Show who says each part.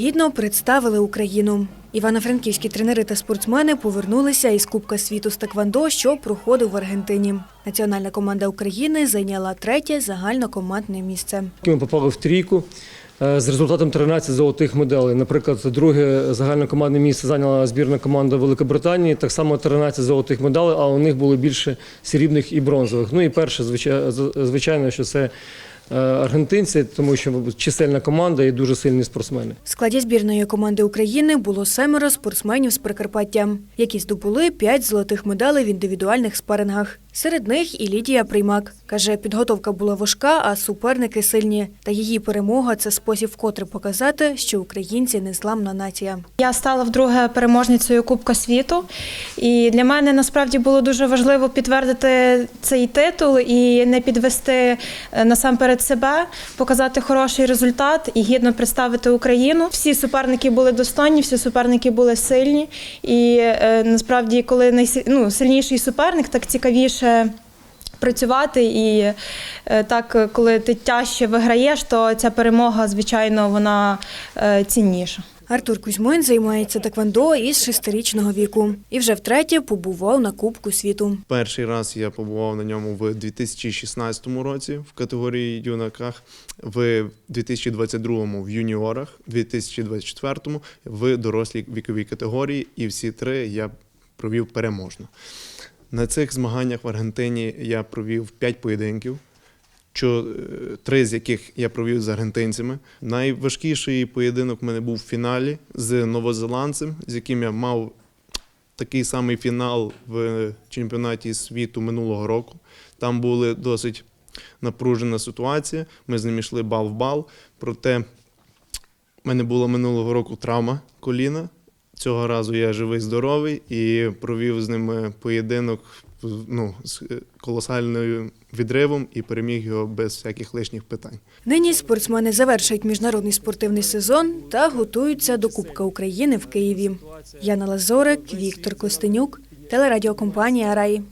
Speaker 1: Гідно представили Україну. Івано-франківські тренери та спортсмени повернулися із Кубка світу з Теквандо, що проходив в Аргентині. Національна команда України зайняла третє загальнокомандне місце.
Speaker 2: Ми попали в трійку е, з результатом 13 золотих медалей. Наприклад, друге загальнокомандне місце зайняла збірна команда Великобританії, так само 13 золотих медалей, а у них було більше срібних і бронзових. Ну і перше, звичай- звичайно, що це аргентинці, тому що чисельна команда і дуже сильні спортсмени.
Speaker 1: В складі збірної команди України було семеро спортсменів з Прикарпаття, які здобули п'ять золотих медалей в індивідуальних спарингах. Серед них і Лідія Приймак. Каже, підготовка була важка, а суперники сильні. Та її перемога це спосіб вкотре показати, що українці незламна нація.
Speaker 3: Я стала вдруге переможницею Кубка світу, і для мене насправді було дуже важливо підтвердити цей титул і не підвести е, насамперед себе, показати хороший результат і гідно представити Україну. Всі суперники були достойні, всі суперники були сильні. І е, насправді, коли найсиль- ну, суперник, так цікавіше. Працювати і е, так, коли ти тяжче виграєш, то ця перемога, звичайно, вона е, цінніша.
Speaker 1: Артур Кузьмин займається теквандо із шестирічного віку і вже втретє побував на Кубку світу.
Speaker 4: Перший раз я побував на ньому в 2016 році в категорії юнаках, в 2022 в юніорах, в 2024 в дорослій віковій категорії, і всі три я провів переможно. На цих змаганнях в Аргентині я провів 5 поєдинків. Е, три з яких я провів з аргентинцями. Найважкіший поєдинок в мене був в фіналі з новозеландцем, з яким я мав такий самий фінал в чемпіонаті світу минулого року. Там була досить напружена ситуація. Ми з ним йшли бал в бал. Проте в мене була минулого року травма коліна. Цього разу я живий, здоровий і провів з ним поєдинок ну, з колосальною відривом і переміг його без всяких лишніх питань.
Speaker 1: Нині спортсмени завершують міжнародний спортивний сезон та готуються до Кубка України в Києві. Яна Лазорик, Віктор Костенюк, телерадіокомпанія Раї.